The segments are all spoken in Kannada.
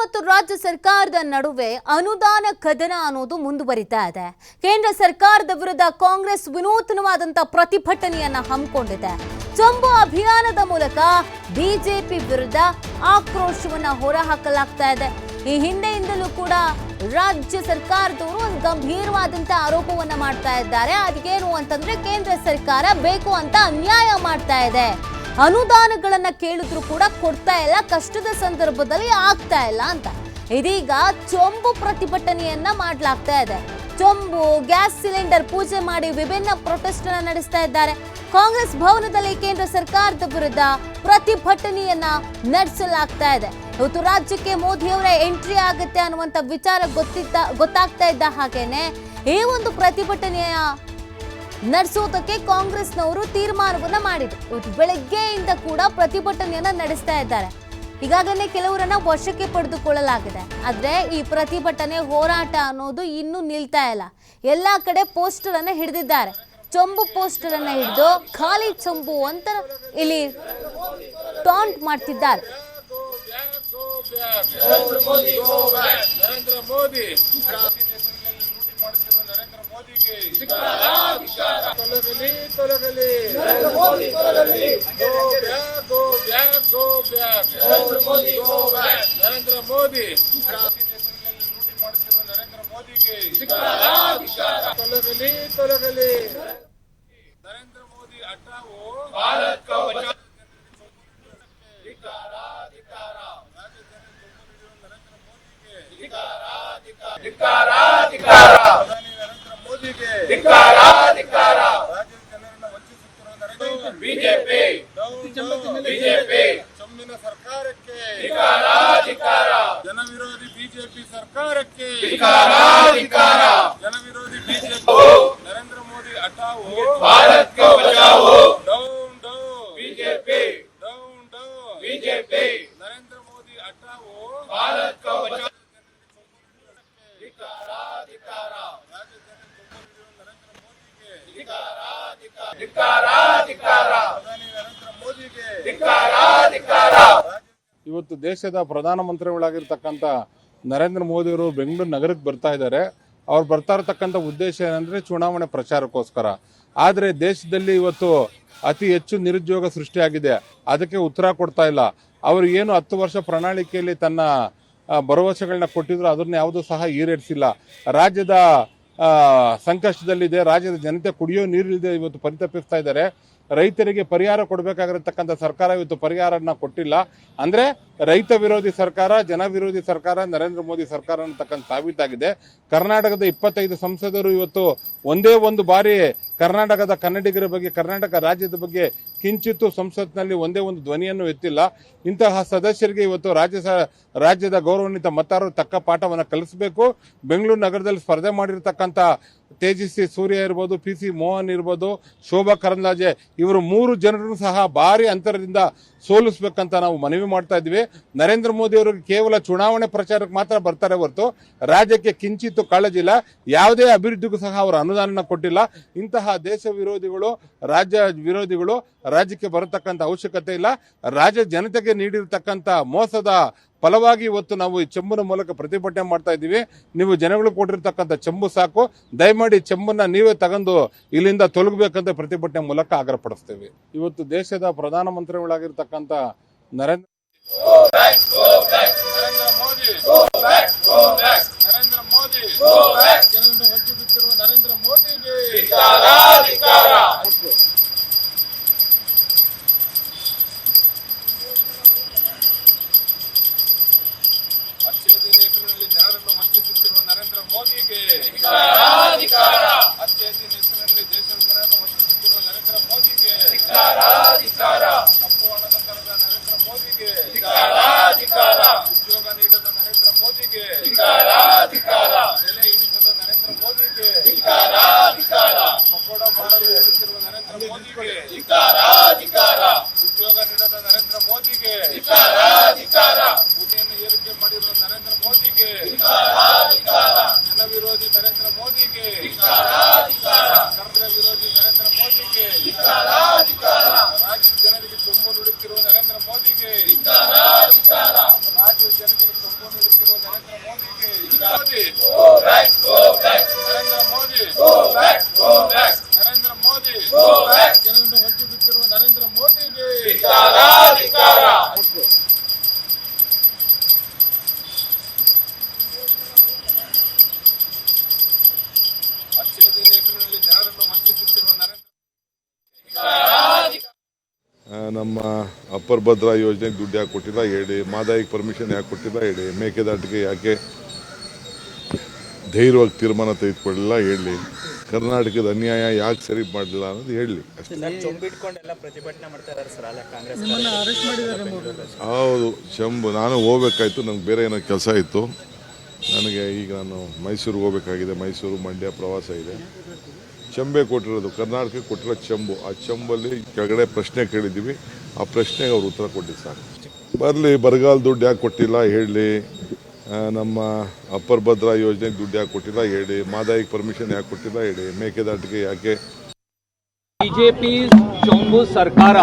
ಮತ್ತು ರಾಜ್ಯ ಸರ್ಕಾರದ ನಡುವೆ ಅನುದಾನ ಕದನ ಅನ್ನೋದು ಮುಂದುವರಿತಾ ಇದೆ. ಕೇಂದ್ರ ಸರ್ಕಾರದ ವಿರುದ್ಧ ಕಾಂಗ್ರೆಸ್ ವಿನೂತನವಾದಂತ ಪ್ರತಿಭಟನೆಯನ್ನ ಹಮ್ಮಿಕೊಂಡಿದೆ. ಚಂಬು ಅಭಿಯಾನದ ಮೂಲಕ ಬಿಜೆಪಿ ವಿರುದ್ಧ ಆಕ್ರೋಶವನ್ನ ಹೊರಹಾಕಲಾಗ್ತಾ ಇದೆ. ಈ ಹಿಂದೆಯಿಂದಲೂ ಕೂಡ ರಾಜ್ಯ ಸರ್ಕಾರದವರು ಒಂದು ಗಂಭೀರವಾದಂತ ಆರೋಪವನ್ನ ಮಾಡ್ತಾ ಇದ್ದಾರೆ. ಅದಕ್ಕೇನು ಅಂತಂದ್ರೆ ಕೇಂದ್ರ ಸರ್ಕಾರ ಬೇಕು ಅಂತ ಅನ್ಯಾಯ ಮಾಡ್ತಾ ಇದೆ. ಅನುದಾನಗಳನ್ನ ಕೇಳಿದ್ರು ಕೂಡ ಕೊಡ್ತಾ ಇಲ್ಲ, ಕಷ್ಟದ ಸಂದರ್ಭದಲ್ಲಿ ಆಗ್ತಾ ಇಲ್ಲ ಅಂತ. ಇದೀಗ ಚೊಂಬು ಪ್ರತಿಭಟನೆಯನ್ನ ಮಾಡಲಾಗ್ತಾ ಇದೆ. ಚೊಂಬು ಗ್ಯಾಸ್ ಸಿಲಿಂಡರ್ ಪೂಜೆ ಮಾಡಿ ವಿಭಿನ್ನ ಪ್ರೊಟೆಸ್ಟ್ ನಡೆಸ್ತಾ ಇದ್ದಾರೆ. ಕಾಂಗ್ರೆಸ್ ಭವನದಲ್ಲಿ ಕೇಂದ್ರ ಸರ್ಕಾರದ ವಿರುದ್ಧ ಪ್ರತಿಭಟನೆಯನ್ನ ನಡೆಸಲಾಗ್ತಾ ಇದೆ. ಇವತ್ತು ರಾಜ್ಯಕ್ಕೆ ಮೋದಿ ಅವರ ಎಂಟ್ರಿ ಆಗುತ್ತೆ ಅನ್ನುವಂತ ವಿಚಾರ ಗೊತ್ತಿದ್ದ, ಗೊತ್ತಾಗ್ತಾ ಇದ್ದ ಹಾಗೇನೆ, ಈ ಒಂದು ಪ್ರತಿಭಟನೆಯ ನಡೆಸೋದಕ್ಕೆ ಕಾಂಗ್ರೆಸ್ನವರು ತೀರ್ಮಾನವನ್ನ ಮಾಡಿದ್ರು. ಇವತ್ತು ಬೆಳಗ್ಗೆಯಿಂದ ಕೂಡ ಪ್ರತಿಭಟನೆಯನ್ನ ನಡೆಸ್ತಾ ಇದ್ದಾರೆ. ಈಗಾಗಲೇ ಕೆಲವರನ್ನ ವಶಕ್ಕೆ ಪಡೆದುಕೊಳ್ಳಲಾಗಿದೆ. ಆದ್ರೆ ಈ ಪ್ರತಿಭಟನೆ ಹೋರಾಟ ಅನ್ನೋದು ಇನ್ನೂ ನಿಲ್ತಾ ಇಲ್ಲ. ಎಲ್ಲಾ ಕಡೆ ಪೋಸ್ಟರ್ ಅನ್ನ ಹಿಡಿದಿದ್ದಾರೆ. ಚೊಂಬು ಪೋಸ್ಟರ್ ಅನ್ನ ಹಿಡಿದು ಖಾಲಿ ಚೊಂಬು ಅಂತ ಇಲ್ಲಿ ಟಾಂಟ್ ಮಾಡ್ತಿದ್ದಾರೆ. ನರೇಂದ್ರ ಮೋದಿ. ತೊಲಗಲಿ ತೊಲಗಲಿ ನರೇಂದ್ರ ಮೋದಿ ನರೇಂದ್ರ ನರೇಂದ್ರ ಲೂಟಿ ಮಾಡುತ್ತಿರುವ ನರೇಂದ್ರ ಮೋದಿಗೆ ತೊಲಗಲಿ ತೊಲಗಲಿ ನರೇಂದ್ರ ಮೋದಿ ಹಠಾವು ಭಾರತ್ ಕೋ ಬಚಾವ್ ಪ್ರಧಾನಿ ನರೇಂದ್ರ ಮೋದಿಗೆ ರಾಜ್ಯದ ಜನರನ್ನ ವಂಚಿಸುತ್ತಿರುವ ನರೇಂದ್ರ ಬಿಜೆಪಿ ಬಿಜೆಪಿ ಚಮ್ಮಿನ ಸರ್ಕಾರಕ್ಕೆ ಜನವಿರೋಧಿ ಬಿಜೆಪಿ ಸರ್ಕಾರಕ್ಕೆ ಜನವಿರೋಧಿ ಬಿಜೆಪಿ ನರೇಂದ್ರ ಮೋದಿ ಹಠಾವು ಭಾರತ್ ಕೋ Bachao down down BJP down down BJP. Narendra Modi ಹಠಾವು Bharat ಕೋ ಬಚಾವೋ ಪ್ರಧಾನಿ ನರೇಂದ್ರ ಮೋದಿಗೆ ಇವತ್ತು ದೇಶದ ಪ್ರಧಾನಮಂತ್ರಿಗಳಾಗಿರ್ತಕ್ಕಂಥ ನರೇಂದ್ರ ಮೋದಿಯವರು ಬೆಂಗಳೂರು ನಗರಕ್ಕೆ ಬರ್ತಾ ಇದ್ದಾರೆ. ಅವ್ರು ಬರ್ತಾ ಇರತಕ್ಕಂಥ ಉದ್ದೇಶ ಏನಂದ್ರೆ ಚುನಾವಣೆ ಪ್ರಚಾರಕ್ಕೋಸ್ಕರ. ಆದರೆ ದೇಶದಲ್ಲಿ ಇವತ್ತು ಅತಿ ಹೆಚ್ಚು ನಿರುದ್ಯೋಗ ಸೃಷ್ಟಿಯಾಗಿದೆ. ಅದಕ್ಕೆ ಉತ್ತರ ಕೊಡ್ತಾ ಇಲ್ಲ. ಅವರು ಏನು ಹತ್ತು ವರ್ಷ ಪ್ರಣಾಳಿಕೆಯಲ್ಲಿ ತನ್ನ ಭರವಸೆಗಳನ್ನ ಕೊಟ್ಟಿದ್ರು ಅದನ್ನ ಯಾವುದೂ ಸಹ ಈಡೇರಿಸಿಲ್ಲ. ರಾಜ್ಯದ ಸಂಕಷ್ಟದಲ್ಲಿದೆ. ರಾಜ್ಯದ ಜನತೆ ಕುಡಿಯೋ ನೀರಿಲ್ಲದೆ ಇವತ್ತು ಪರಿತಪಿಸ್ತಾ ಇದ್ದಾರೆ. ರೈತರಿಗೆ ಪರಿಹಾರ ಕೊಡಬೇಕಾಗಿರತಕ್ಕಂಥ ಸರ್ಕಾರ ಇವತ್ತು ಪರಿಹಾರನ ಕೊಟ್ಟಿಲ್ಲ. ಅಂದ್ರೆ ರೈತ ವಿರೋಧಿ ಸರ್ಕಾರ, ಜನ ವಿರೋಧಿ ಸರ್ಕಾರ, ನರೇಂದ್ರ ಮೋದಿ ಸರ್ಕಾರ ಅಂತಕ್ಕಂಥ ಸಾಬೀತಾಗಿದೆ. ಕರ್ನಾಟಕದ ಇಪ್ಪತ್ತೈದು ಸಂಸದರು ಇವತ್ತು ಒಂದೇ ಒಂದು ಬಾರಿ ಕರ್ನಾಟಕದ ಕನ್ನಡಿಗರ ಬಗ್ಗೆ, ಕರ್ನಾಟಕ ರಾಜ್ಯದ ಬಗ್ಗೆ ಕಿಂಚಿತ್ತು ಸಂಸತ್ನಲ್ಲಿ ಒಂದೇ ಒಂದು ಧ್ವನಿಯನ್ನು ಎತ್ತಿಲ್ಲ. ಇಂತಹ ಸದಸ್ಯರಿಗೆ ಇವತ್ತು ರಾಜ್ಯ ರಾಜ್ಯದ ಗೌರವಾನ್ವಿತ ಮತದಾರರು ತಕ್ಕ ಪಾಠವನ್ನು ಕಲಿಸಬೇಕು. ಬೆಂಗಳೂರು ನಗರದಲ್ಲಿ ಸ್ಪರ್ಧೆ ಮಾಡಿರ್ತಕ್ಕಂಥ ತೇಜಸ್ವಿ ಸೂರ್ಯ ಇರ್ಬೋದು, ಪಿ ಸಿ ಮೋಹನ್ ಇರ್ಬೋದು, ಶೋಭಾ ಕರಂದ್ಲಾಜೆ, ಇವರು ಮೂರು ಜನರನ್ನು ಸಹ ಭಾರಿ ಅಂತರದಿಂದ ಸೋಲಿಸ್ಬೇಕಂತ ನಾವು ಮನವಿ ಮಾಡ್ತಾ ಇದ್ವಿ ನರೇಂದ್ರ ಮೋದಿ ಅವರು ಕೇವಲ ಚುನಾವಣೆ ಪ್ರಚಾರಕ್ಕೆ ಮಾತ್ರ ಬರ್ತಾರೆ ಹೊರತು ರಾಜ್ಯಕ್ಕೆ ಕಿಂಚಿತ್ತು ಕಾಳಜಿಲ್ಲ ಯಾವುದೇ ಅಭಿವೃದ್ಧಿಗೂ ಸಹ ಅವರು ಅನುದಾನ ಕೊಟ್ಟಿಲ್ಲ. ಇಂತಹ ದೇಶ ವಿರೋಧಿಗಳು, ರಾಜ್ಯ ವಿರೋಧಿಗಳು ರಾಜ್ಯಕ್ಕೆ ಬರತಕ್ಕಂಥ ಅವಶ್ಯಕತೆ ಇಲ್ಲ. ರಾಜ್ಯ ಜನತೆಗೆ ನೀಡಿರ್ತಕ್ಕಂಥ ಮೋಸದ ಫಲವಾಗಿ ಇವತ್ತು ನಾವು ಈ ಚೆಂಬುನ ಮೂಲಕ ಪ್ರತಿಭಟನೆ ಮಾಡ್ತಾ ಇದ್ದೀವಿ. ನೀವು ಜನಗಳು ಕೊಟ್ಟಿರ್ತಕ್ಕಂಥ ಚೆಂಬು ಸಾಕು. ದಯಮಾಡಿ ಚೆಂಬನ್ನ ನೀವೇ ತಗೊಂಡು ಇಲ್ಲಿಂದ ತೊಲಗಬೇಕಂತ ಪ್ರತಿಭಟನೆ ಮೂಲಕ ಆಗ್ರಹ ಪಡಿಸ್ತೇವೆ. ಇವತ್ತು ದೇಶದ ಪ್ರಧಾನಮಂತ್ರಿಗಳಾಗಿರ್ತಕ್ಕಂಥ ನರೇಂದ್ರ ಅಪ್ಪರ್ ಭದ್ರಾ ಯೋಜನೆಗೆ ದುಡ್ಡು ಯಾಕೆ ಕೊಟ್ಟಿಲ್ಲ? ಹೇಳಿ. ಮಾದಾಯಿಗೆ ಪರ್ಮಿಷನ್ ಯಾಕೆ ಕೊಟ್ಟಿಲ್ಲ? ಹೇಳಿ. ಮೇಕೆದಾಟಿಗೆ ಯಾಕೆ ಧೈರ್ಯವಾಗಿ ತೀರ್ಮಾನ ತೆಗೆದುಕೊಳ್ಳಿಲ್ಲ? ಹೇಳಿ. ಕರ್ನಾಟಕದ ಅನ್ಯಾಯ ಯಾಕೆ ಸರಿ ಮಾಡಲಿಲ್ಲ ಅನ್ನೋದು ಹೇಳಿ. ಹೌದು ಶಂಭು ನಾನು ಹೋಗ್ಬೇಕಾಯ್ತು. ನನಗೆ ಬೇರೆ ಏನೋ ಕೆಲಸ ಇತ್ತು. ನನಗೆ ಈಗ ನಾನು ಮೈಸೂರಿಗೆ ಹೋಗ್ಬೇಕಾಗಿದೆ. ಮೈಸೂರು ಮಂಡ್ಯ ಪ್ರವಾಸ ಇದೆ. ಚಂಬೆ ಕೊಟ್ಟಿರೋದು, ಕರ್ನಾಟಕಕ್ಕೆ ಕೊಟ್ಟಿರೋ ಚಂಬು. ಆ ಚಂಬಲ್ಲಿ ಕೆಳಗಡೆ ಪ್ರಶ್ನೆ ಕೇಳಿದ್ದೀವಿ. ಆ ಪ್ರಶ್ನೆಗೆ ಅವ್ರು ಉತ್ತರ ಕೊಟ್ಟಿದ್ದು ಸಾಕು ಬರಲಿ, ಬರಗಾಲ ದುಡ್ಡು ಯಾಕೆ ಕೊಟ್ಟಿಲ್ಲ ಹೇಳಿ. ನಮ್ಮ ಅಪ್ಪರ್ ಭದ್ರಾ ಯೋಜನೆಗೆ ದುಡ್ಡು ಯಾಕೆ ಕೊಟ್ಟಿಲ್ಲ ಹೇಳಿ. ಮಾದಾಯಿಗೆ ಪರ್ಮಿಷನ್ ಯಾಕೆ ಕೊಟ್ಟಿಲ್ಲ ಹೇಳಿ. ಮೇಕೆದಾಟಿಗೆ ಯಾಕೆ? ಬಿಜೆಪಿ ಚೊಂಬು ಸರ್ಕಾರ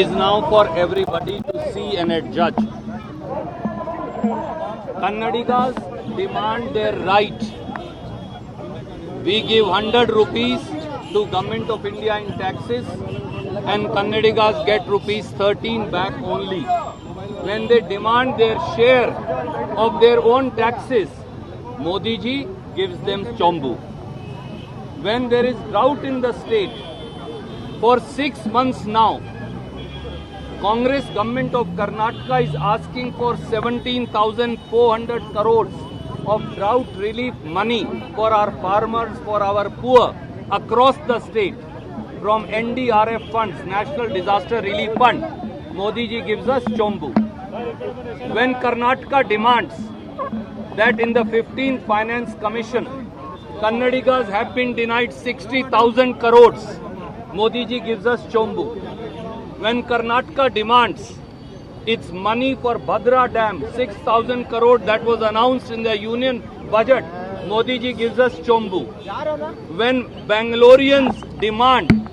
is now for everybody to see and judge Kannadigas demand their right. We give 100 rupees to Government of India in taxes and Kannadigas get rupees 13 back only. When they demand their share of their own taxes, Modi ji gives them Chombu when there is drought in the state for six months now congress government of karnataka is asking for 17400 crores of drought relief money for our farmers for our poor across the state from ndrf funds national disaster relief fund modi ji gives us chombu when karnataka demands that in the 15th finance commission Kannadigas have been denied 60,000 crores. Modi ji gives us Chombu. When Karnataka demands its money for Bhadra Dam, 6,000 crore that was announced in the union budget, Modi ji gives us Chombu. When Bangaloreans demand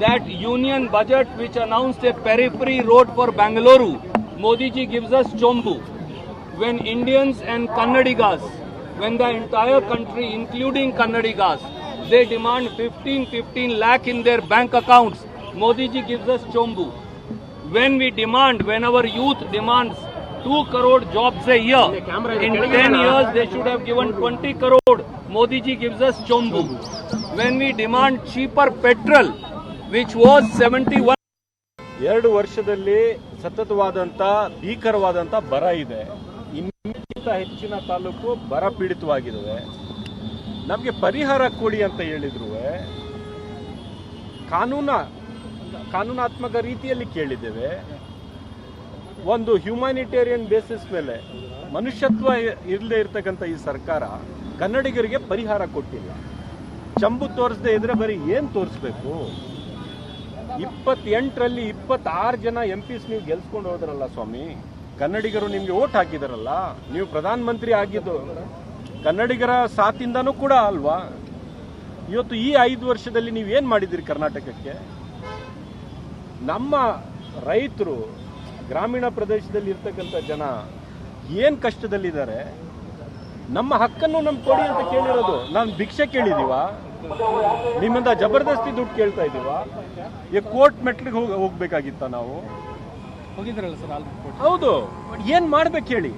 that union budget which announced a periphery road for Bangalore, Modi ji gives us Chombu. When Indians and Kannadigas, when the entire country, including Kannadigas, they demand 15 15 lakh in their bank accounts, Modi ji gives us Chombu. When we demand, when our youth demands 2 crore jobs a year, in 10 years they should have given 20 crore, Modi ji gives us Chombu. When we demand cheaper petrol, which was 71 ಎರಡು ವರ್ಷದಲ್ಲಿ ಸತತವಾದಂಥ ಭೀಕರವಾದಂಥ ಬರ ಇದೆ ಇನ್ನಕ್ಕಿಂತ ಹೆಚ್ಚಿನ ತಾಲೂಕು ಬರ ಪೀಡಿತವಾಗಿದ್ದಾವೆ ನಮಗೆ ಪರಿಹಾರ ಕೊಡಿ ಅಂತ ಹೇಳಿದ್ರು ಕಾನೂನ ಕಾನೂನಾತ್ಮಕ ರೀತಿಯಲ್ಲಿ ಕೇಳಿದ್ದೇವೆ. ಒಂದು ಹ್ಯುಮ್ಯಾನಿಟೇರಿಯನ್ ಬೇಸಿಸ್ ಮೇಲೆ ಮನುಷ್ಯತ್ವ ಇರದೇ ಇರತಕ್ಕಂಥ ಈ ಸರ್ಕಾರ ಕನ್ನಡಿಗರಿಗೆ ಪರಿಹಾರ ಕೊಟ್ಟಿಲ್ಲ. ಚಂಬು ತೋರಿಸದೆ ಇದ್ರೆ ಬರೀ ಏನು ತೋರಿಸ್ಬೇಕು? ಇಪ್ಪತ್ತೆಂಟರಲ್ಲಿ ಇಪ್ಪತ್ತಾರು ಜನ ಎಂ ಪಿಸ್ ನೀವು ಗೆಲ್ಸ್ಕೊಂಡು ಹೋದ್ರಲ್ಲ ಸ್ವಾಮಿ? ಕನ್ನಡಿಗರು ನಿಮಗೆ ಓಟ್ ಹಾಕಿದಾರಲ್ಲ? ನೀವು ಪ್ರಧಾನಮಂತ್ರಿ ಆಗಿದ್ದು ಕನ್ನಡಿಗರ ಸಾತಿಂದನೂ ಕೂಡ ಅಲ್ವಾ? ಇವತ್ತು ಈ ಐದು ವರ್ಷದಲ್ಲಿ ನೀವು ಏನು ಮಾಡಿದ್ದೀರಿ ಕರ್ನಾಟಕಕ್ಕೆ? ನಮ್ಮ ರೈತರು ಗ್ರಾಮೀಣ ಪ್ರದೇಶದಲ್ಲಿ ಇರ್ತಕ್ಕಂಥ ಜನ ಏನು ಕಷ್ಟದಲ್ಲಿದ್ದಾರೆ ನಮ್ಮ ಹಕ್ಕನ್ನು ನಮ್ಗೆ ಕೊಡಿ ಅಂತ ಕೇಳಿರೋದು. ನಾನು ಭಿಕ್ಷೆ ಕೇಳಿದೀವಾ? ನಿಮ್ಮಿಂದ ಜಬರ್ದಸ್ತಿ ದುಡ್ಡು ಕೇಳ್ತಾ ಇದೀವ? ಈ ಕೋರ್ಟ್ ಮೆಟ್ಲಿಗೆ ಹೋಗಿ ಹೋಗ್ಬೇಕಾಗಿತ್ತ ನಾವು? ಹೋಗಿದ್ರಲ್ಲ ಸರ್ ಆಲ್ ಹೌದು. ಏನು ಮಾಡ್ಬೇಕು ಹೇಳಿ?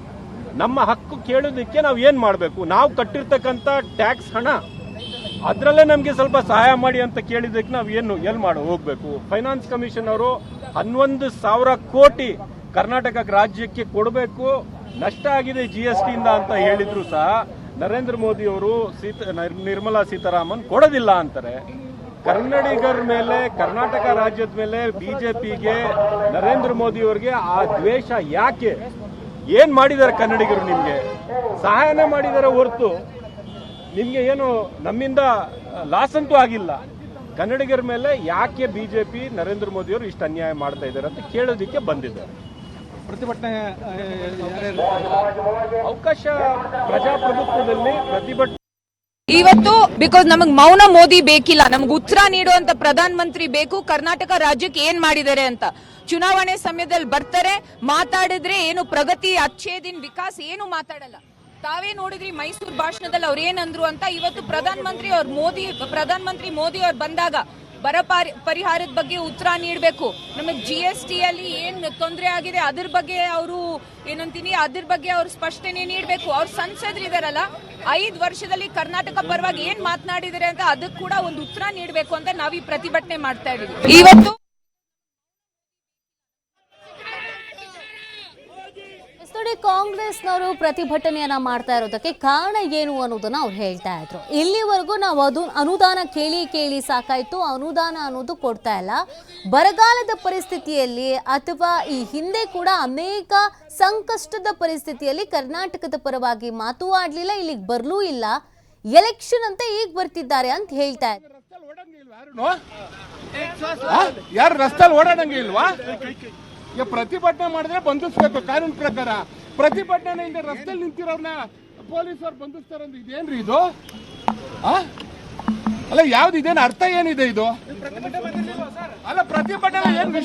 ನಮ್ಮ ಹಕ್ಕು ಕೇಳೋದಕ್ಕೆ ನಾವು ಏನು ಮಾಡಬೇಕು? ನಾವು ಕಟ್ಟಿರ್ತಕ್ಕಂಥ ಟ್ಯಾಕ್ಸ್ ಹಣ ಅದರಲ್ಲೇ ನಮಗೆ ಸ್ವಲ್ಪ ಸಹಾಯ ಮಾಡಿ ಅಂತ ಕೇಳಿದಕ್ಕೆ ನಾವು ಏನು ಎಲ್ಲಿ ಮಾಡೋ, ಹೋಗ್ಬೇಕು. ಫೈನಾನ್ಸ್ ಕಮಿಷನ್ ಅವರು ಹನ್ನೊಂದು ಸಾವಿರ ಕೋಟಿ ಕರ್ನಾಟಕ ರಾಜ್ಯಕ್ಕೆ ಕೊಡಬೇಕು. ನಷ್ಟ ಆಗಿದೆ ಜಿ ಎಸ್ ಟಿಯಿಂದ ಅಂತ ಹೇಳಿದ್ರು ಸಹ ನರೇಂದ್ರ ಮೋದಿ ಅವರು ನಿರ್ಮಲಾ ಸೀತಾರಾಮನ್ ಕೊಡೋದಿಲ್ಲ ಅಂತಾರೆ. ಕನ್ನಡಿಗರ ಮೇಲೆ, ಕರ್ನಾಟಕ ರಾಜ್ಯದ ಮೇಲೆ ಬಿಜೆಪಿಗೆ, ನರೇಂದ್ರ ಮೋದಿ ಅವರಿಗೆ ಆ ದ್ವೇಷ ಯಾಕೆ? ಏನ್ ಮಾಡಿದ್ದಾರೆ ಕನ್ನಡಿಗರು ನಿಮಗೆ? ಸಹಾಯನೇ ಮಾಡಿದ್ದಾರೆ ಹೊರತು ನಿಮ್ಗೆ ಏನು ನಮ್ಮಿಂದ ಲಾಸ್ ಅಂತೂ ಆಗಿಲ್ಲ. ಕನ್ನಡಿಗರ ಮೇಲೆ ಯಾಕೆ ಬಿಜೆಪಿ ನರೇಂದ್ರ ಮೋದಿಯವರು ಇಷ್ಟು ಅನ್ಯಾಯ ಮಾಡ್ತಾ ಇದ್ದಾರೆ ಅಂತ ಕೇಳೋದಿಕ್ಕೆ ಬಂದಿದ್ದಾರೆ ಪ್ರತಿಭಟನೆ ಅವಕಾಶ ಪ್ರಜಾಪ್ರಭುತ್ವದಲ್ಲಿ ಪ್ರತಿಭಟನೆ ಇವತ್ತು ಬಿಕಾಸ್ ನಮಗ್ ಮೌನ ಮೋದಿ ಬೇಕಿಲ್ಲ ನಮ್ಗೆ ಉತ್ತರ ನೀಡುವಂತ ಪ್ರಧಾನ ಮಂತ್ರಿ ಬೇಕು ಕರ್ನಾಟಕ ರಾಜ್ಯಕ್ಕೆ ಏನ್ ಮಾಡಿದ್ದಾರೆ ಅಂತ. ಚುನಾವಣೆ ಸಮಯದಲ್ಲಿ ಬರ್ತಾರೆ ಮಾತಾಡಿದ್ರೆ ಏನು ಪ್ರಗತಿ ಅಚ್ಛೇದಿನ ವಿಕಾಸ್ ಏನು ಮಾತಾಡಲ್ಲ. ತಾವೇ ನೋಡಿದ್ರಿ ಮೈಸೂರು ಭಾಷಣದಲ್ಲಿ ಅವ್ರು ಏನಂದ್ರು ಅಂತ ಇವತ್ತು ಪ್ರಧಾನ ಮಂತ್ರಿ ಅವ್ರ ಮೋದಿ ಪ್ರಧಾನ ಮಂತ್ರಿ ಮೋದಿ ಅವ್ರು ಬಂದಾಗ ಬರ ಪಾರಿ- ಪರಿಹಾರದ ಬಗ್ಗೆ ಉತ್ತರ ನೀಡಬೇಕು. ನಮಗೆ ಜಿ ಎಸ್ ಟಿ ಅಲ್ಲಿ ಏನ್ ತೊಂದರೆ ಆಗಿದೆ ಅದ್ರ ಬಗ್ಗೆ ಅವರು ಏನಂತೀನಿ, ಅದ್ರ ಬಗ್ಗೆ ಅವರು ಸ್ಪಷ್ಟನೆ ನೀಡಬೇಕು. ಅವ್ರ ಸಂಸದರಿದಾರಲ್ಲ ಐದು ವರ್ಷದಲ್ಲಿ ಕರ್ನಾಟಕ ಪರವಾಗಿ ಏನ್ ಮಾತನಾಡಿದರೆ ಅಂತ ಅದಕ್ಕೆ ಕೂಡ ಒಂದು ಉತ್ತರ ನೀಡಬೇಕು ಅಂತ ನಾವು ಪ್ರತಿಭಟನೆ ಮಾಡ್ತಾ ಇದೀವಿ. ಇವತ್ತು ಕಾಂಗ್ರೆಸ್ನವರು ಪ್ರತಿಭಟನೆಯನ್ನ ಮಾಡ್ತಾ ಇರೋದಕ್ಕೆ ಕಾರಣ ಏನು ಅನ್ನೋದನ್ನ ಅವ್ರು ಹೇಳ್ತಾ ಇದ್ರು. ಇಲ್ಲಿವರೆಗೂ ನಾವು ಅದು ಅನುದಾನ ಕೇಳಿ ಕೇಳಿ ಸಾಕಾಯ್ತು. ಅನುದಾನ ಅನ್ನೋದು ಕೊಡ್ತಾ ಇಲ್ಲ. ಬರಗಾಲದ ಪರಿಸ್ಥಿತಿಯಲ್ಲಿ ಅಥವಾ ಈ ಹಿಂದೆ ಕೂಡ ಅನೇಕ ಸಂಕಷ್ಟದ ಪರಿಸ್ಥಿತಿಯಲ್ಲಿ ಕರ್ನಾಟಕದ ಪರವಾಗಿ ಮಾತು ಆಡ್ಲಿಲ್ಲ, ಇಲ್ಲಿಗೆ ಬರ್ಲೂ ಇಲ್ಲ. ಎಲೆಕ್ಷನ್ ಅಂತ ಈಗ ಬರ್ತಿದ್ದಾರೆ ಅಂತ ಹೇಳ್ತಾ ಇದ್ರು. ಯಾರು ರಸ್ತೆಯಲ್ಲಿ ಓಡಾಡಂಗೆ ಇಲ್ವಾ ಪ್ರತಿಭಟನೆ ಮಾಡಿದ್ರೆ ಬಂಧಿಸ್ಬೇಕು ಕಾನೂನು ಪ್ರಕಾರ. ಪ್ರತಿಭಟನೆ ಇಲ್ಲದೆ ರಸ್ತೆಯಲ್ಲಿ ನಿಂತಿರೋರ್ನ ಪೊಲೀಸರು ಬಂಧಿಸ್ತಾರಂತ ಇದೇನ್ರಿ ಇದು? ಅಲ್ಲ, ಯಾವ್ದು ಇದೇನು ಅರ್ಥ ಏನಿದೆ ಇದು ಅಲ್ಲ, ಪ್ರತಿಭಟನೆ ಏನ್ ವಿಷಯ?